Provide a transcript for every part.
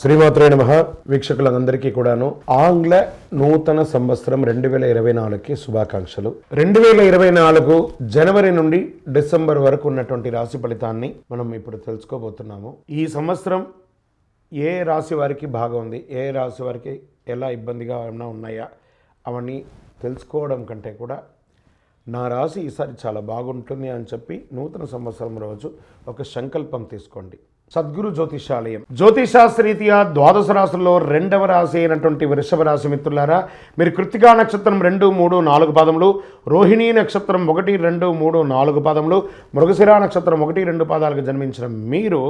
శ్రీమాత్రే నమ. వీక్షకులందరికీ కూడాను ఆంగ్ల నూతన సంవత్సరం రెండు వేల ఇరవై నాలుగుకి శుభాకాంక్షలు. రెండు వేల ఇరవై నాలుగు జనవరి నుండి డిసెంబర్ వరకు ఉన్నటువంటి రాశి ఫలితాన్ని మనం ఇప్పుడు తెలుసుకోబోతున్నాము. ఈ సంవత్సరం ఏ రాశి వారికి బాగుంది ఏ రాశి వారికి ఎలా ఇబ్బందిగా ఏమైనా ఉన్నాయా? అవన్నీ తెలుసుకోవడం కంటే కూడా నా రాశి ఈసారి చాలా బాగుంటుంది అని చెప్పి నూతన సంవత్సరం రోజు ఒక సంకల్పం తీసుకోండి. సద్గురు జ్యోతిషాలయం. జ్యోతిషాస్త్రీత్యా ద్వాదశ రాశుల్లో రెండవ రాశి అయినటువంటి వృషభ రాశి మిత్రులారా మీరు కృతికా నక్షత్రం రెండు మూడు నాలుగు పాదములు రోహిణీ నక్షత్రం ఒకటి రెండు మూడు నాలుగు పాదములు మృగశిరా నక్షత్రం ఒకటి రెండు పాదాలకు జన్మించిన మీరు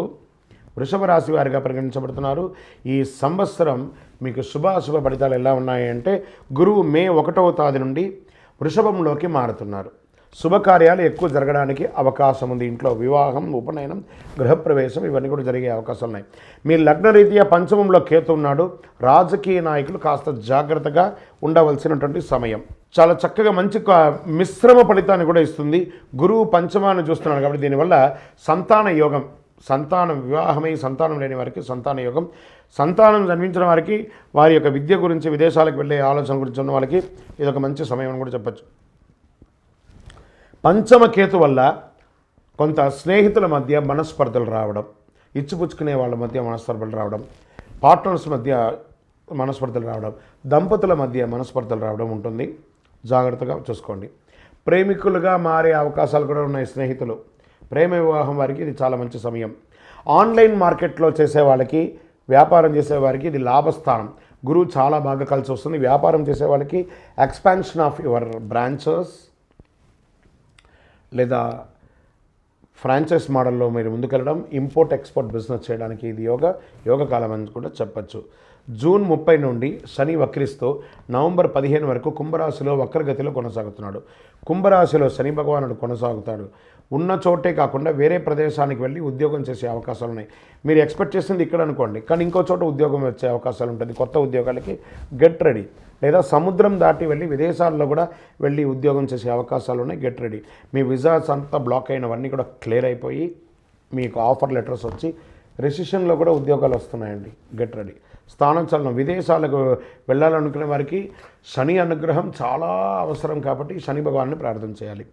వృషభ రాశి వారిగా పరిగణించబడుతున్నారు. ఈ సంవత్సరం మీకు శుభాశుభ ఫలితాలు ఎలా ఉన్నాయంటే గురువు మే ఒకటవ తేదీ నుండి వృషభంలోకి మారుతున్నారు. శుభకార్యాలు ఎక్కువ జరగడానికి అవకాశం ఉంది ఇంట్లో వివాహం ఉపనయనం గృహప్రవేశం ఇవన్నీ కూడా జరిగే అవకాశాలు ఉన్నాయి మీ లగ్నరీత్యా పంచమంలో కేతు ఉన్నాడు. రాజకీయ నాయకులు కాస్త జాగ్రత్తగా ఉండవలసినటువంటి సమయం. చాలా చక్కగా మంచి మిశ్రమ ఫలితాన్ని కూడా ఇస్తుంది. గురువు పంచమాన్ని చూస్తున్నాడు కాబట్టి దీనివల్ల సంతాన యోగం సంతానం వివాహమై సంతానం లేని వారికి సంతాన యోగం. సంతానం జన్మించిన వారికి వారి యొక్క విద్య గురించి విదేశాలకు వెళ్ళే ఆలోచన గురించి ఉన్న వాళ్ళకి ఇది ఒక మంచి సమయం అని కూడా చెప్పచ్చు. పంచమకేతు వల్ల కొంత స్నేహితుల మధ్య మనస్పర్ధలు రావడం ఇచ్చిపుచ్చుకునే వాళ్ళ మధ్య మనస్పర్ధలు రావడం పార్ట్నర్స్ మధ్య మనస్పర్ధలు రావడం దంపతుల మధ్య మనస్పర్ధలు రావడం ఉంటుంది. జాగ్రత్తగా చూసుకోండి. ప్రేమికులుగా మారే అవకాశాలు కూడా ఉన్నాయి స్నేహితులు. ప్రేమ వివాహం వారికి ఇది చాలా మంచి సమయం. ఆన్లైన్ మార్కెట్లో చేసే వాళ్ళకి వ్యాపారం చేసే వారికి ఇది లాభస్థానం. గురువు చాలా బాగా కలిసి వస్తుంది. వ్యాపారం చేసే వాళ్ళకి ఎక్స్పాన్షన్ ఆఫ్ యువర్ బ్రాంచెస్ లేదా ఫ్రాంచైజ్ మోడల్లో మీరు ముందుకెళ్ళడం ఇంపోర్ట్ ఎక్స్పోర్ట్ బిజినెస్ చేయడానికి ఇది యోగ యోగ కాలం అని కూడా చెప్పచ్చు. జూన్ ముప్పై నుండి శని వక్రిస్తూ నవంబర్ పదిహేను వరకు కుంభరాశిలో వక్రగతిలో కొనసాగుతున్నాడు. కుంభరాశిలో శని భగవానుడు కొనసాగుతాడు. ఉన్న చోటే కాకుండా వేరే ప్రదేశానికి వెళ్ళి ఉద్యోగం చేసే అవకాశాలు ఉన్నాయి. మీరు ఎక్స్పెక్ట్ చేసింది ఇక్కడ అనుకోండి కానీ ఇంకో చోట ఉద్యోగం వచ్చే అవకాశాలు ఉంటుంది. కొత్త ఉద్యోగాలకి గెట్ రెడీ లేదా సముద్రం దాటి వెళ్ళి విదేశాల్లో కూడా వెళ్ళి ఉద్యోగం చేసే అవకాశాలు ఉన్నాయి గెట్ రెడీ మీ విజాస్ అంతా బ్లాక్ అయినవన్నీ కూడా క్లియర్ అయిపోయి మీకు ఆఫర్ లెటర్స్ వచ్చి రెసిషన్లో కూడా ఉద్యోగాలు వస్తున్నాయండి గెట్ రెడీ స్థానం చలనం విదేశాలకు వెళ్ళాలనుకునే వారికి శని అనుగ్రహం చాలా అవసరం కాబట్టి శని భగవాన్ని ప్రార్థన చేయాలి.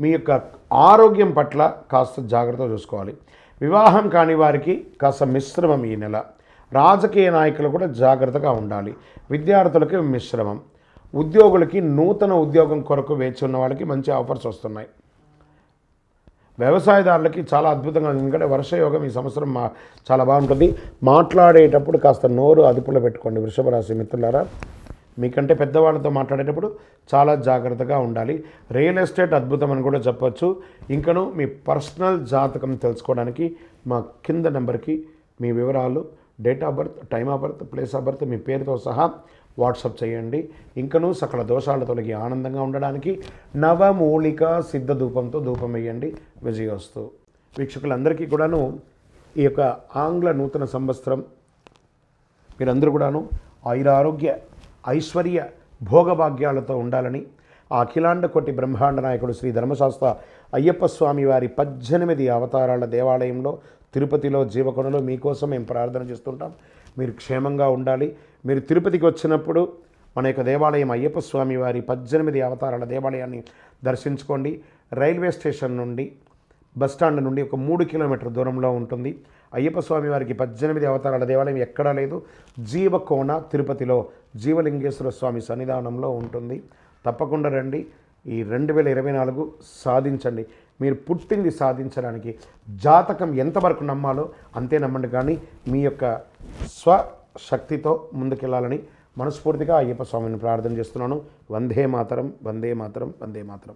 మీ యొక్క ఆరోగ్యం పట్ల కాస్త జాగ్రత్త చూసుకోవాలి. వివాహం కాని వారికి కాస్త మిశ్రమం ఈ నెల. రాజకీయ నాయకులు కూడా జాగ్రత్తగా ఉండాలి. విద్యార్థులకి మిశ్రమం. ఉద్యోగులకి నూతన ఉద్యోగం కొరకు వేచి ఉన్న వాళ్ళకి మంచి ఆఫర్స్ వస్తున్నాయి. వ్యవసాయదారులకి చాలా అద్భుతంగా ఉంది. ఎందుకంటే వర్షయోగం ఈ సంవత్సరం మా చాలా బాగుంటుంది. మాట్లాడేటప్పుడు కాస్త నోరు అదుపులో పెట్టుకోండి. వృషభ రాశి మిత్రులారా. మీకంటే పెద్దవాళ్ళతో మాట్లాడేటప్పుడు చాలా జాగ్రత్తగా ఉండాలి. రియల్ ఎస్టేట్ అద్భుతం అని కూడా చెప్పవచ్చు ఇంకను మీ పర్సనల్ జాతకం తెలుసుకోవడానికి మా కింద నెంబర్కి మీ వివరాలు date of birth time of birth place of birth మీ పేరుతో సహా వాట్సప్ చేయండి. ఇంకను సకల దోషాలు తొలగి ఆనందంగా ఉండడానికి నవమూలిక సిద్ధ ధూపంతో ధూపం వేయండి. విజయోస్తు. వీక్షకులందరికీ కూడాను ఈ యొక్క ఆంగ్ల నూతన సంవత్సరం మీరందరూ కూడాను ఆయురారోగ్య ఐశ్వర్య భోగభాగ్యాలతో ఉండాలని ఆ అఖిలాండ కోటి బ్రహ్మాండ నాయకుడు శ్రీ ధర్మశాస్త్ర అయ్యప్ప స్వామి వారి పద్దెనిమిది అవతారాల దేవాలయంలో తిరుపతిలో జీవకొనలో మీకోసం మేము ప్రార్థన చేస్తుంటాం. మీరు క్షేమంగా ఉండాలి. మీరు తిరుపతికి వచ్చినప్పుడు మన యొక్క దేవాలయం అయ్యప్ప స్వామి వారి పద్దెనిమిది అవతారాల దేవాలయాన్ని దర్శించుకోండి. రైల్వే స్టేషన్ నుండి బస్టాండ్ నుండి ఒక మూడు కిలోమీటర్ దూరంలో ఉంటుంది. అయ్యప్ప స్వామి వారికి పద్దెనిమిది అవతారాల దేవాలయం ఎక్కడా లేదు. జీవకోణ తిరుపతిలో జీవలింగేశ్వర స్వామి సన్నిధానంలో ఉంటుంది. తప్పకుండా రండి. ఈ రెండు వేల ఇరవై నాలుగు సాధించండి. మీరు పుట్టింది సాధించడానికి జాతకం ఎంతవరకు నమ్మాలో అంతే నమ్మండి. కానీ మీ యొక్క స్వశక్తితో ముందుకెళ్ళాలని మనస్ఫూర్తిగా అయ్యప్ప స్వామిని ప్రార్థన చేస్తున్నాను. వందే మాతరం వందే మాతరం వందే మాతరం.